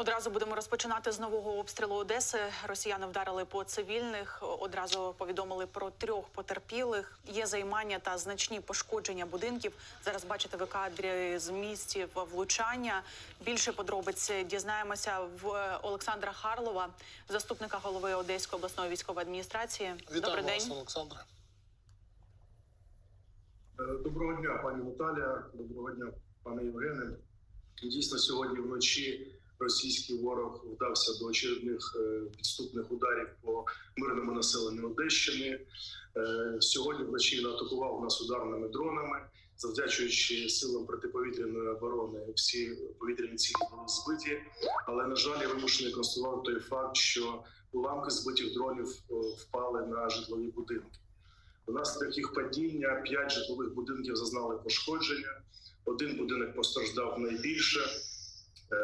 Одразу будемо розпочинати з нового обстрілу Одеси. Росіяни вдарили по цивільних. Одразу повідомили про трьох потерпілих. Є займання та значні пошкодження будинків. Зараз бачите ви кадрі з місців влучання. Більше подробиць дізнаємося в Олександра Харлова, заступника голови Одеської обласної військової адміністрації. Вітаю Добрий вас, день. Олександре. Е, Доброго дня, пані Наталя. Доброго дня, пане Євгене. Дійсно, сьогодні вночі російський ворог вдався до очередних е, підступних ударів по мирному населенню Одещини. Е, Сьогодні вночі атакував нас ударними дронами, завдячуючи силам протиповітряної оборони. Всі повітряні цілі були збиті. Але на жаль, я вимушений констатувати той факт, що уламки збитих дронів е, впали на житлові будинки. Внаслідок їх падіння п'ять житлових будинків зазнали пошкодження. Один будинок постраждав найбільше. Е,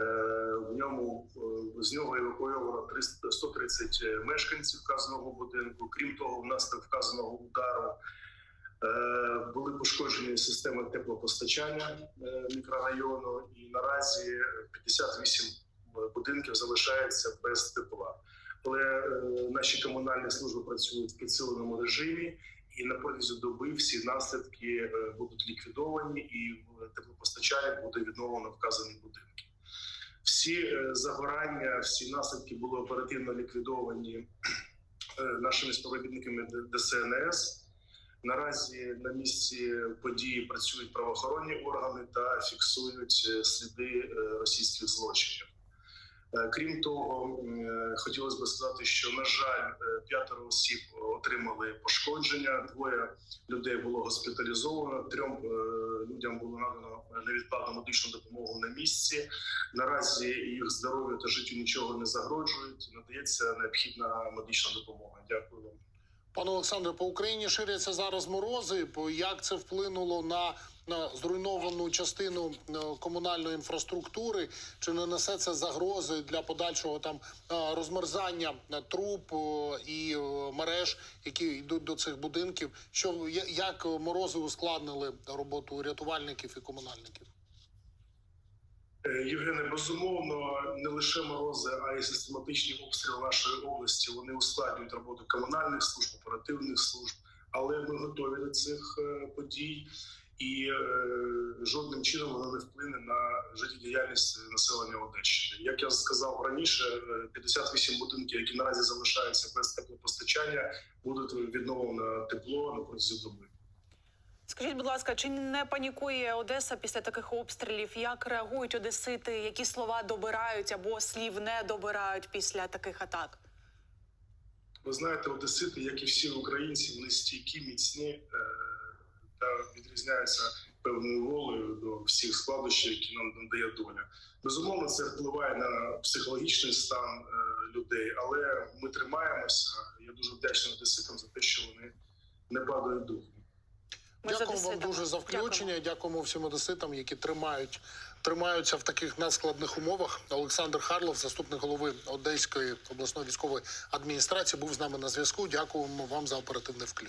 В ньому е, з нього евакуйовано 300 130 мешканців вказаного будинку. Крім того, внаслідок вказаного удару е, були пошкоджені системи теплопостачання е, мікрорайону, і наразі 58 будинків залишаються без тепла. Але е, наші комунальні служби працюють в підсиленому режимі і на протязі доби всі наслідки е, будуть ліквідовані, і е, теплопостачання буде відновлено вказані будинки. Всі е, загорання, всі наслідки були оперативно ліквідовані е, нашими співробітниками ДСНС. Наразі на місці події працюють правоохоронні органи та фіксують е, сліди російських злочинів. Крім того, хотілося б сказати, що на жаль, п'ятеро осіб отримали пошкодження. Двоє людей було госпіталізовано. Трьом людям було надано невідкладну медичну допомогу на місці. Наразі їх здоров'ю та життю нічого не загрожують. Надається необхідна медична допомога. Дякую вам. Пане Олександре, по Україні ширяться зараз морози. Як це вплинуло на, на зруйновану частину е, комунальної інфраструктури? Чи не несе це загрози для подальшого там е, розмерзання е, труб і мереж, які йдуть до цих будинків? Що як морози ускладнили роботу рятувальників і комунальників? Е, Євгене, безумовно, не лише морози, а й систематичні обстріли нашої області. Вони ускладнюють роботу комунальних служб, оперативних служб. Але ми готові до цих е, подій, і е, жодним чином воно не вплине на життєдіяльність населення Одещини. Як я сказав раніше, е, 58 будинків, які наразі залишаються без теплопостачання, будуть відновлено тепло на протязі доби. Скажіть, будь ласка, чи не панікує Одеса після таких обстрілів? Як реагують одесити? Які слова добирають або слів не добирають після таких атак? Ви знаєте, одесити, як і всі українці, вони стійкі, міцні е, та відрізняються певною волею до всіх складнощів, які нам надає доля. Безумовно, це впливає на психологічний стан е, людей, але ми тримаємося. Я дуже вдячний одеситам за те, що вони не падають духом. Дякую вам дуже за включення. Дякуємо всім одеситам, які тримають тримаються в таких надскладних умовах. Олександр Харлов, заступник голови Одеської обласної військової адміністрації, був з нами на зв'язку. Дякуємо вам за оперативне включення.